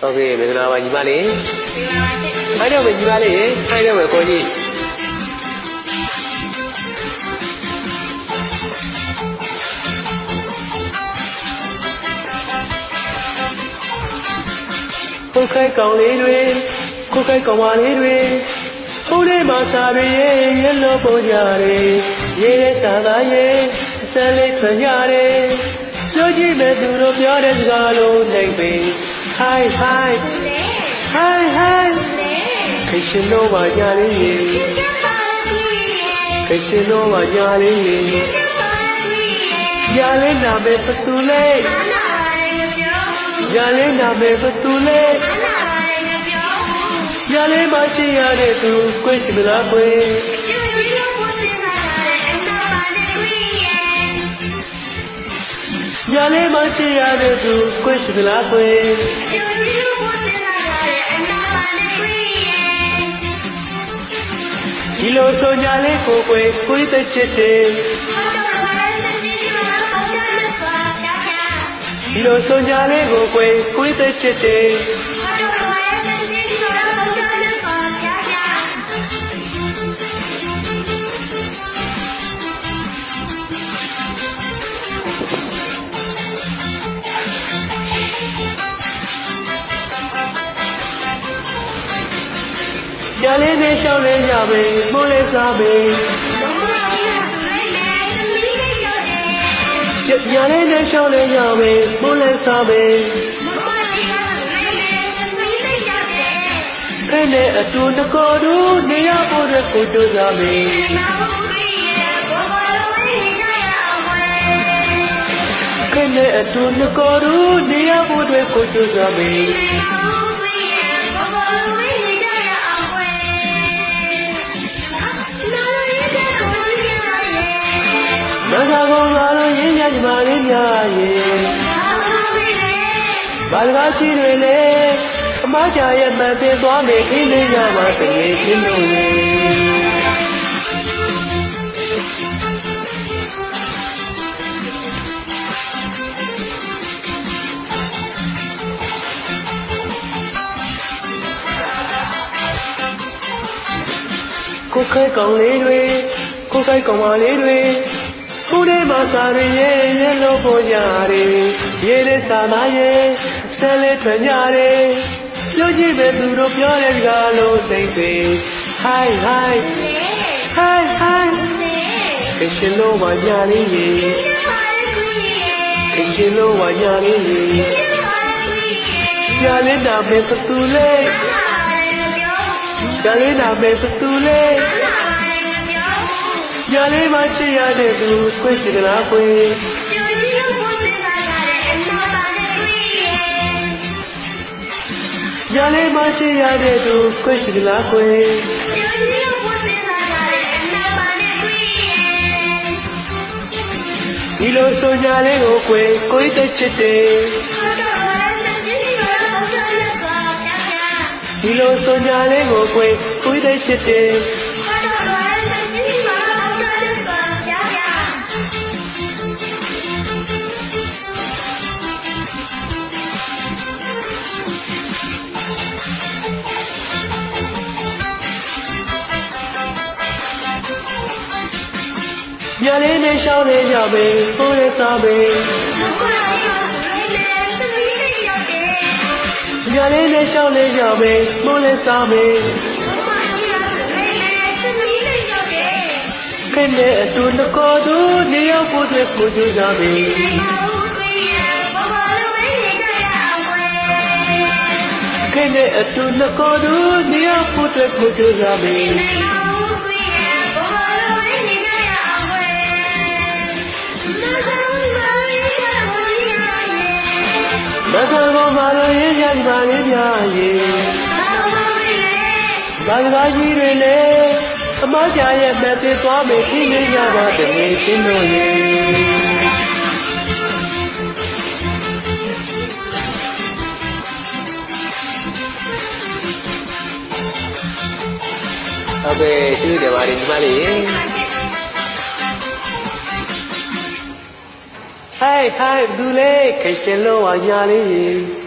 ဟုတ်ကဲ့မင်္ဂလာပါညီမလေးမင်္ဂလာပါရှင်ခိုင်းတော့ပဲညီမလေးရေခိုင်းတော့ပဲကိုကြီးကိုခိုင်ကောင်လေးတွေကိုခိုင်ကောင်မလေးတွေဟိုးလေးမှာစားပြီးရဲ့လောပေါ်ကြတယ်ရေရဲစားသားရဲ့ စမ်းလေးထွင်ကြတယ်ပြောကြည့်မဲ့သူတို့ပြောတဲ့စကားလုံးနိုင်ပြီ Hi hi လေ Hi hi လေခေရှင်တို့ပါညာလေးရေကပါကူရဲ့ခေရှင်တို့ပါညာလေးရေကပါကူရဲ့ညာလေးနာမဲ့ပသူလေးအနာရယ်ပြောညာလေးနာမဲ့ပသူလေးအနာရယ်ပြောညာလေးမရှိရတဲ့သူကိုယ်ချင်လားကိုယ် ညာလေးမရှိရတဲ့သူကိုယ်ချင်လားကိုယ်ကျူချီလို့ပိုစင်လာတဲ့အနာပါနဲ့ကူရဲ့ဒီလိုဆိုညာလေးကိုကိုယ်ကိုယ်တဲ့ချစ်တယ်ဘာတော့ဘာဆက်စီကျမတော့တယ်မစွာပြပြဒီလိုဆိုညာလေးကိုကိုယ်ကိုယ်တဲ့ချစ်တယ် ညာလေးနဲ့ရှောင်းလဲကြပဲမိုးလေးစားပဲလုံးဝရှိရစလိုက်နဲ့စမီးလေးကြောတယ်ညာလေးနဲ့ရှောင်းလဲကြပဲမိုးလေးစားပဲလုံးဝရှိရစလိုက်နဲ့စမီးလေးကြောတယ်ခဲနဲ့အတူတကောတို့နေရဖို့တဲ့ကိုကြိုးစားမယ်နာဘူးကြီးရဲ့ဘောဘောလုံးနေကြရအောင်ဝဲခဲနဲ့အတူတကောတို့နေရဖို့တဲ့ကိုကြိုးစားမ မသာကောင်လာလို့ရင်းရညီမလေးများရဲ့နာဘူးကြီးရဲ့ဘာလကားကြီးတွေလေအမကြရဲ့မန်တင်သွားမယ်ခင်းလေးရမှာတကယ်ချင်းလို့လေကိုယ်ခဲကောင်လေးတွေကိုယ်ခဲကောင်မလေးတွေ ကိုယ်ထဲမှာစားရရဲ့ရဲ့လို့ပေါ်ကြတယ်ရေးတဲ့စာသားရဲ့ဆဲလေးထွင်ကြတယ်ပြောကြည့်ပဲသူတို့ပြောတဲ့စကားလုံးသိပေ Hi hi လေ Hi hi လေခရှင်လို့ပါညာလေးရေဒီပါကူရဲ့ခရှင်လို့ပါညာလေးရေဒီပါကူရဲ့ညာလေးနာမေပသူလေးအနာရယ်ပြောညာလေးနာမေပသူလေးအနာရယ်ပြော ညာလေးမရှိရတဲ့သူကိုယ်စီကလားကိုယ်ကျူချီလို့ပိုစင်လာတဲ့အနာပါနဲ့ကူရဲ့ညာလေးမရှိရတဲ့သူကိုယ်စီကလားကိုယ်ကျူချီလို့ပိုစင်လာတဲ့အနာပါနဲ့ကူရဲ့ဒီလိုဆိုညာလေးကိုကိုယ်ကိုယ်တဲ့ချစ်တယ်ဘာတော့ဘာဆက်စီကျမတော့တယ်မစွာပြပြဒီလိုဆိုညာလေးကိုကိုယ်ကိုယ်တဲ့ချစ်တယ် ညာလေးနဲ့ရှောင်းနေကြပဲကိုယ်ရဲ့စားပဲလုံးဝရှိရစလိုက်နဲ့စမီးလေးကြောတယ်ညာလေးနဲ့ရှောင်းနေကြပဲကိုယ်ရဲ့စားပဲလုံးဝရှိရစလိုက်နဲ့စမီးလေးကြောတယ်ခင်းနဲ့အတူတကောတို့နေရောက်ဖို့တဲ့ကိုကြိုးစားပဲနာဘူးကြီးရဲ့ဘောဘောလုံးနေကြရအောင်ဝဲခင်းနဲ့အတူတကောတို့နေရောက်ဖို့တဲ့ကိုကြိုးစားပဲ ဆန်ကောမာလို့ရင်းရညီမလေးများရဲ့ဘာလို့မလဲဘာသာကြီးတွေလေအမကြရဲ့မက်သေးသွားမယ်ခင်းလေးရပါတကယ်ချင်းတို့ရဲ့ဟုတ်ကဲ့ကျေးဇူးတင်ပါတယ်ညီမလေး ဟိုင်ဟိုင်ဘူးလေခိတ်ရှင်လို့ဝါညာလေး